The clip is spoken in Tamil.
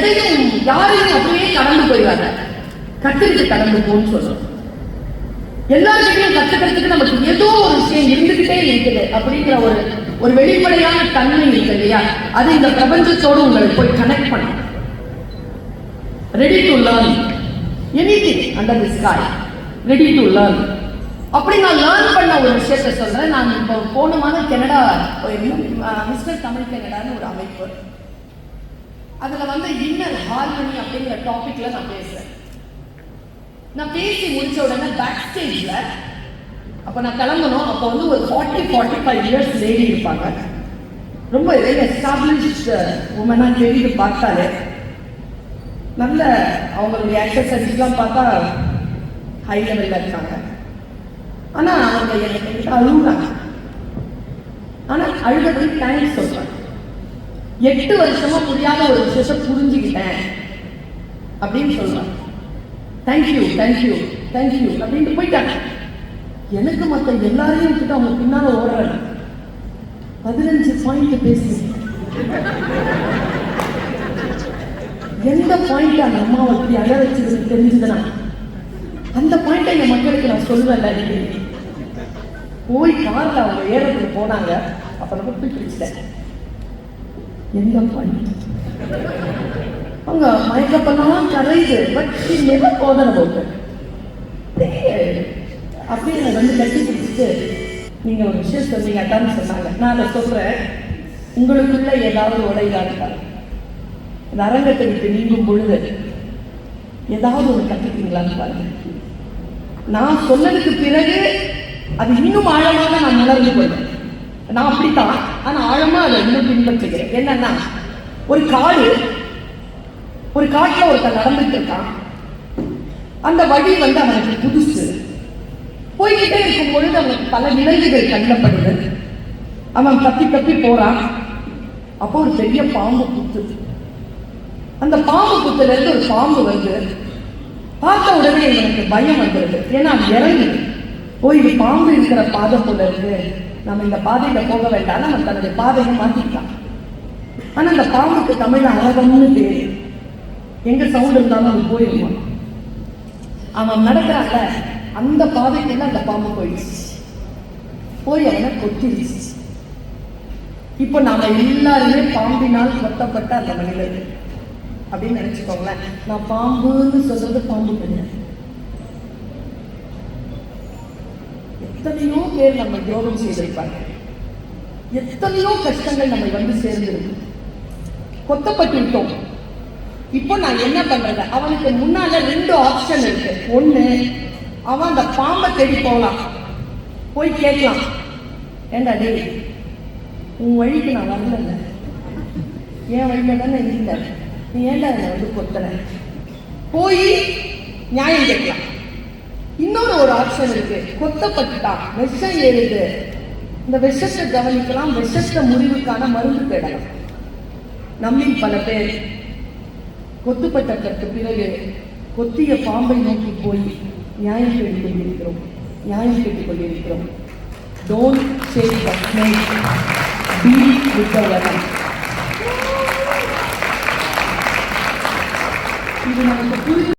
எதையும் யாரையும் அப்படியே கடந்து போயிடாத கத்துக்கிட்டு கடந்து போன்னு சொல்றோம். எல்லாருக்கிட்டையும் கத்துக்கிறதுக்கு நமக்கு ஏதோ ஒரு விஷயம் இருந்துகிட்டே இருக்குது அப்படிங்கிற ஒரு ஒரு வெளிப்படையான தன்மை இருக்கு இல்லையா? அது இந்த பிரபஞ்சத்தோடு உங்களை போய் கனெக்ட் பண்ணும். Ready to learn anything under the sky ready to learn அப்படி நான் லேர்ன் பண்ண ஒரு விஷயத்த சொல்றேன். நான் இப்போ போன மாதம் கனடா மிஸ்டர் தமிழ் கனடான்னு ஒரு அமைப்பு. அதுல வந்து இன்னர் ஹார்மனி அப்படிங்கிற டாபிக்ல நான் பேசுறேன். நான் பேசி முடிச்ச உடனே பேக் ஸ்டேஜ்ல அப்ப நான் கிளம்பணும். அப்போ வந்து ஒரு forty forty five years lady இருப்பாங்க. ரொம்ப வெல் எஸ்டாப்ளிஷ்ட் உமனா தெரியுது பார்த்தாலே நல்ல அவங்களுடைய எக்ஸசைஸ்லாம் பார்த்தா ஹை லெவலில் இருக்காங்க. ஆனா அவங்க எனக்கு அழுகுறாங்க. ஆனா அழுகிறதுக்கு தேங்க்ஸ் சொல்றாங்க. எட்டு வருஷமா புரியாத ஒரு விஷயத்தை புரிஞ்சுக்கிட்டேன். அப்படின்னு சொல்றான். தேங்க்யூ தேங்க்யூ தேங்க்யூ அப்படின்ட்டு போயிட்டாங்க. எனக்கு மற்ற எல்லாரையும் கிட்ட அவங்க பின்னால ஓடுறாங்க. பதினஞ்சு பாயிண்ட் பேசி. எந்த பாயிண்ட் அந்த அம்மாவை அப்படி அழ வச்சதுன்னு தெரிஞ்சதுனா அந்த பாயிண்ட்டை என் மக்களுக்கு நான் சொல்லுவேன் அடிக்கடி. போய் கார்ல அவங்க ஏறத்துக்கு போனாங்க. அப்ப நம்ம போய் பிடிச்சிட்டேன் எந்த பாடி அவங்க மயக்கப்பெல்லாம் கரையுது பட் என்ன போதனை போட்டு அப்படின்னு வந்து கட்டி பிடிச்சிட்டு நீங்க ஒரு விஷயம் சொன்னீங்க அதான் சொன்னாங்க. நான் அதை சொல்றேன். உங்களுக்குள்ள ஏதாவது உடையா இருக்கா இந்த அரங்கத்தை விட்டு நீங்கும் பொழுது ஏதாவது ஒரு கத்துக்கிறீங்களான்னு பாருங்க. நான் சொன்னதுக்கு பிறகு அது இன்னும் ஆழமாக நான் உணர்ந்து கொள்வேன். நான் அப்படித்தான். ஆனால் ஆழமா அதை இன்னும் பின்பற்றுகிறேன். என்னன்னா ஒரு காடு ஒரு காட்டில் ஒருத்தன் நடந்துட்டு இருக்கான். அந்த வழி வந்து அவனுக்கு புதுசு. போய்கிட்டே இருக்கும் பொழுது அவனுக்கு பல விலங்குகள் கண்ணப்படுது. அவன் தப்பி தப்பி போறான். அப்போ ஒரு பெரிய பாம்பு குத்துது அந்த பாம்பு குத்துல இருந்து ஒரு பாம்பு வந்து பார்த்த உடனே இவனுக்கு பயம் வந்துடுது ஏன்னா அது போய் இது பாம்பு இருக்கிற பாதை போல இருக்கு. நம்ம இந்த பாதையில போக வேண்டாம் அவன் தன்னுடைய பாதையை மாற்றிக்கலாம் ஆனா அந்த பாம்புக்கு தமிழ்ல அழகம்னு பேர். எங்க சவுண்ட் இருந்தாலும் அவன் போயிடுவான் அவன் நடக்கிறான்ல அந்த பாதைக்குள்ள அந்த பாம்பு போயிடுச்சு. போய் அவனை கொத்திடுச்சு இப்போ நாம எல்லாருமே பாம்பினால் கொத்தப்பட்ட அந்த மனிதர்கள். அப்படின்னு நினைச்சுக்கோங்களேன். நான் பாம்புன்னு சொல்றது பாம்பு கிடையாது. எத்தனையோ பேர் நம்ம துரோகம் செய்திருப்பாங்க. எத்தனையோ கஷ்டங்கள் நம்மை வந்து சேர்ந்திருக்கு. கொத்தப்பட்டு விட்டோம். இப்போ நான் என்ன பண்றது? அவனுக்கு முன்னால ரெண்டு ஆப்ஷன் இருக்கு. ஒண்ணு அவன் அந்த பாம்பை தேடி போகலாம் போய் கேட்கலாம். ஏண்டா டேய் உன் வழிக்கு நான் வரல என் வழியில தானே இல்லை நீ ஏண்டா என்னை வந்து கொத்தன போய் நியாயம் கேட்கலாம். இன்னொரு ஒரு ஆப்ஷன் இருக்கு. கொத்தப்பட்டா விஷம் ஏறுது இந்த விஷத்தை கவனிக்கலாம். விஷத்த முடிவுக்கான மருந்து தேடலாம். நம்மில் பல பேர் கொத்துப்பட்டதற்கு பிறகு கொத்திய பாம்பை நோக்கி போய் நியாயம் கேட்டுக் கொண்டிருக்கிறோம் நியாயம் கேட்டுக் கொண்டிருக்கிறோம் டோன்ட் சேவ் பி இது நமக்கு புரிஞ்சு